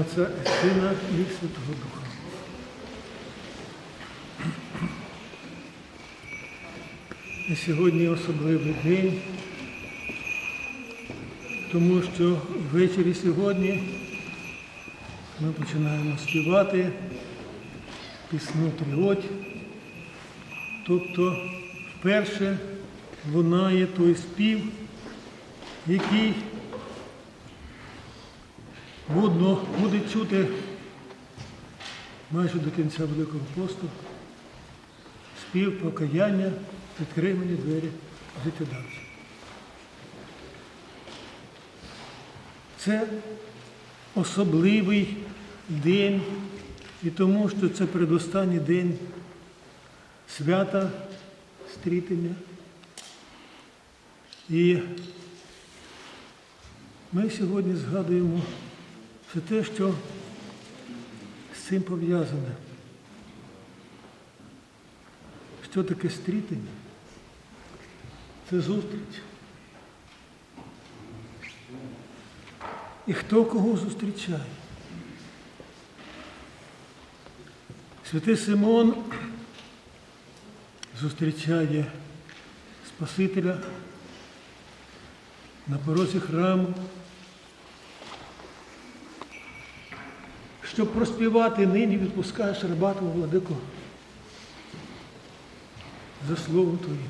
Отця і Сина і Святого Духа. І сьогодні особливий день, тому що ввечері сьогодні ми починаємо співати пісню Тріоть, тобто вперше лунає той спів, який Будно буде чути майже до кінця Великого посту спів покаяння, відкрий мені двері життєдавця. Це особливий день, і тому що це передостанній день свята стрітення. І ми сьогодні згадуємо все те, що з цим пов'язане. Що таке стрітення? Це зустріч. І хто кого зустрічає? Святий Симон зустрічає Спасителя на порозі храму. Щоб проспівати нині відпускаєш рабатого владику за словом Твоїм,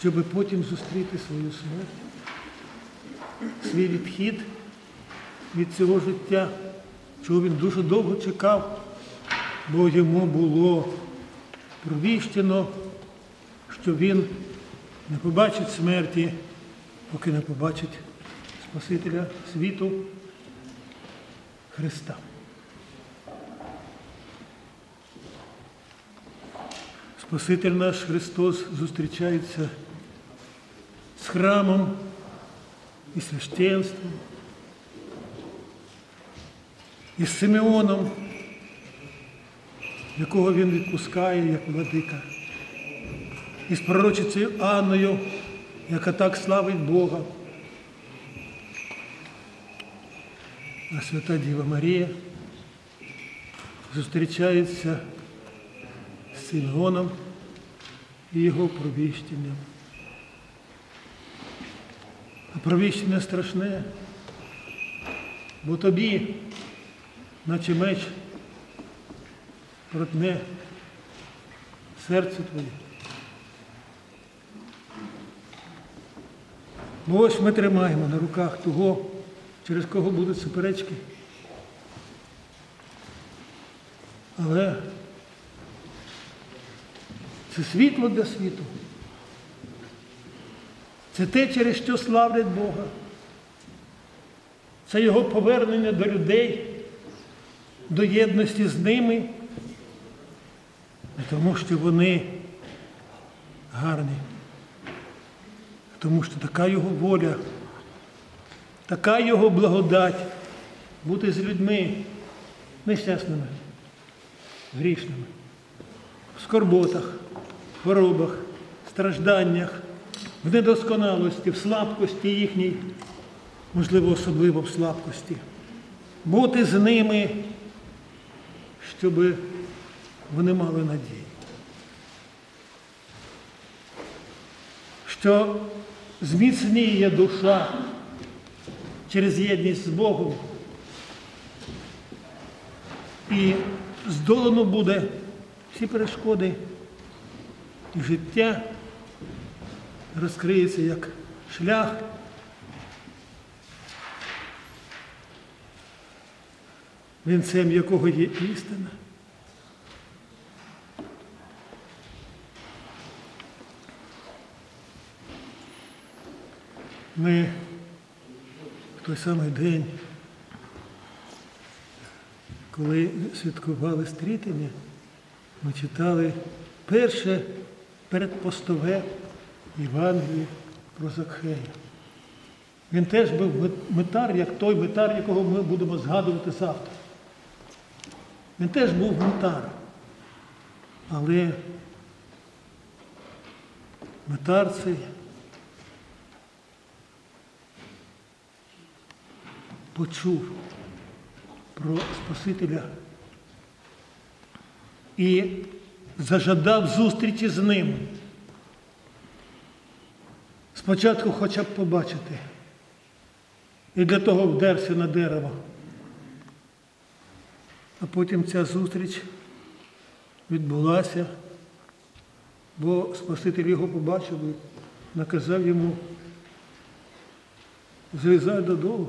щоб потім зустріти свою смерть, свій відхід від цього життя, чого він дуже довго чекав, бо йому було провіщено, що він не побачить смерті, поки не побачить Спасителя світу. Христа. Спаситель наш Христос зустрічається з храмом і священством, і з Симеоном, якого він відпускає як владика, і з пророчицею Анною, яка так славить Бога. Свята Діва Марія зустрічається з Симеоном і його провіщенням. А провіщення страшне, бо тобі, наче меч, протне серце твоє. Бо ось ми тримаємо на руках того, через кого будуть суперечки. Але це світло для світу. Це те, через що славлять Бога. Це Його повернення до людей, до єдності з ними, тому що вони гарні, тому що така Його воля. Така його благодать бути з людьми нещасними, грішними, в скорботах, хворобах, стражданнях, в недосконалості, в слабкості їхній, можливо, особливо в слабкості. Бути з ними, щоб вони мали надію. Що зміцніє душа через єдність з Богом. І здолано буде всі перешкоди, і життя розкриється як шлях. Вінцем якого є істина. Ми той самий день, коли святкували стрітення, ми читали перше передпостове Євангеліє про Закхея. Він теж був метар, як той метар, якого ми будемо згадувати завтра. Він теж був метар. Але метар цей почув про Спасителя і зажадав зустрічі з ним. Спочатку хоча б побачити. І для того вдерся на дерево. А потім ця зустріч відбулася, бо Спаситель його побачив і наказав йому злізай додолу,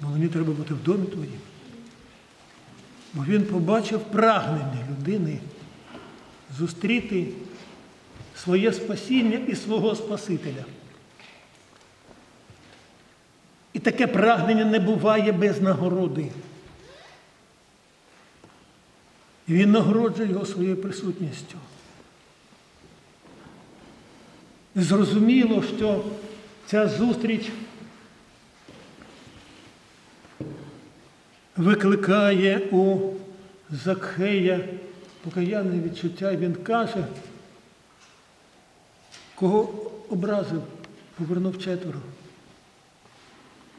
бо мені треба бути в домі твоїм. Бо він побачив прагнення людини зустріти своє спасіння і свого Спасителя. І таке прагнення не буває без нагороди. І він нагороджує його своєю присутністю. І зрозуміло, що ця зустріч викликає у Закхея покаянне відчуття, і він каже, кого образив, повернув четверо.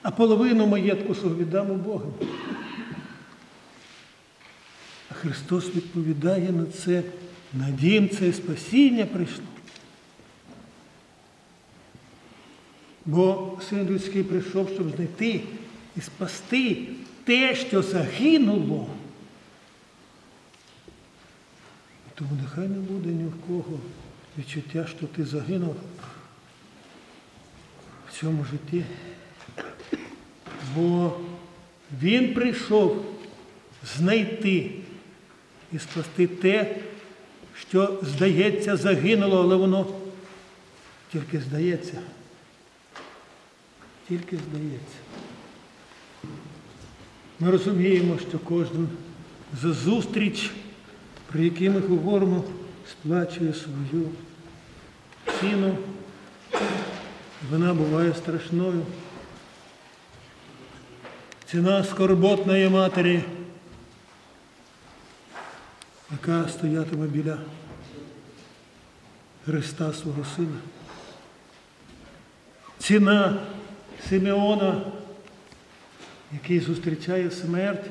А половину маєтку свого віддам у Богу. А Христос відповідає на це, на дім це спасіння прийшло. Бо син людський прийшов, щоб знайти і спасти те, що загинуло. Тому нехай не буде ні в кого відчуття, що ти загинув в цьому житті. Бо він прийшов знайти і спасти те, що, здається, загинуло, але воно тільки здається. Тільки здається. Ми розуміємо, що кожен за зустріч, про якій ми говоримо, сплачує свою ціну. Вона буває страшною. Ціна скорботної матері, яка стоятиме біля Христа свого Сина. Ціна Симеона, який зустрічає смерть.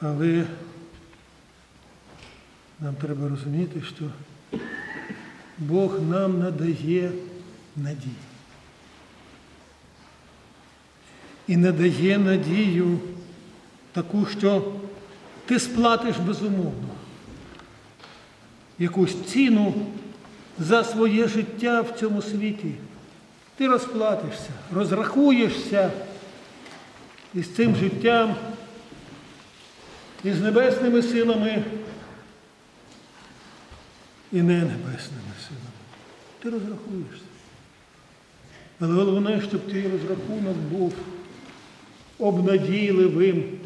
Але нам треба розуміти, що Бог нам надає надію. І надає надію таку, що ти сплатиш безумовно якусь ціну за своє життя в цьому світі. Ти розплатишся, розрахуєшся із цим життям, із небесними силами і не небесними силами. Ти розрахуєшся. Але головне, щоб твій розрахунок був обнадійливим,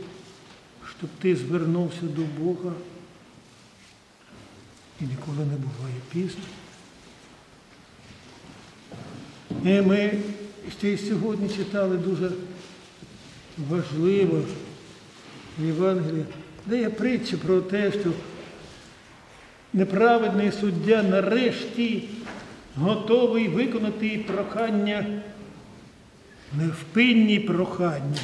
щоб ти звернувся до Бога і ніколи не буває пізно. І ми ще й сьогодні читали дуже важливо в Євангелії, де є притча про те, що неправедний суддя нарешті готовий виконати прохання, невпинні прохання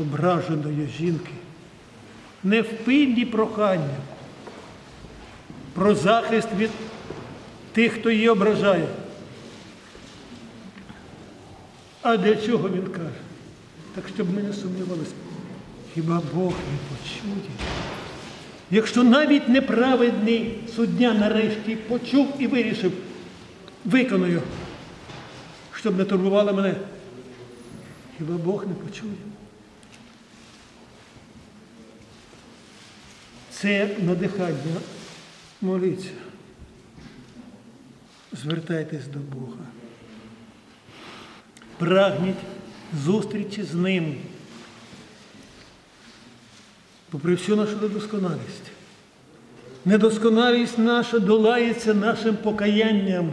ображеної жінки, невпинні прохання про захист від тих, хто її ображає. А для чого він каже? Так щоб ми не сумнівалися, хіба Бог не почує? Якщо навіть неправедний суддя нарешті почув і вирішив, виконую, щоб не турбували мене, хіба Бог не почує? Це надихання. Моліться. Звертайтесь до Бога. Прагніть зустрічі з Ним. Попри всю нашу недосконалість. Недосконалість наша долається нашим покаянням,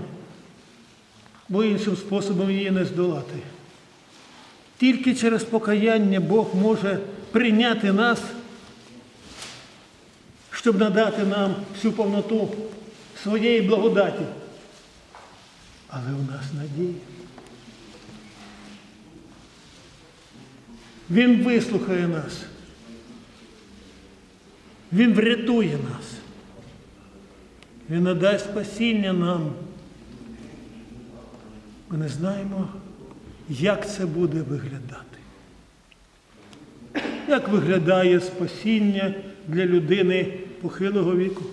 бо іншим способом її не здолати. Тільки через покаяння Бог може прийняти нас, щоб надати нам всю повноту своєї благодаті. Але у нас надія. Він вислухає нас. Він врятує нас. Він надасть спасіння нам. Ми не знаємо, як це буде виглядати. Як виглядає спасіння для людини похилого віку?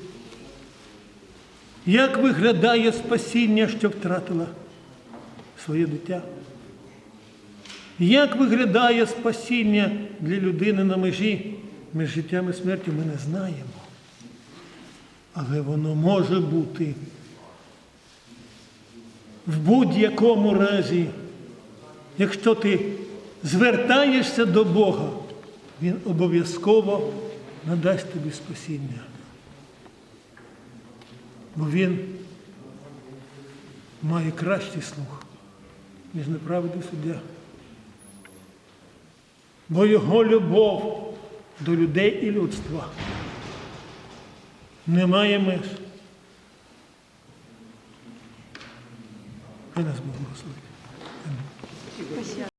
Як виглядає спасіння, що втратила своє дитя? Як виглядає спасіння для людини на межі між життям і смертю, ми не знаємо. Але воно може бути в будь-якому разі, якщо ти звертаєшся до Бога, Він обов'язково надасть тобі спасіння. Бо Він має кращий слух, ніж неправедний суддя. Бо його любов до людей і людства не має меж. Хай нас Бог благословить.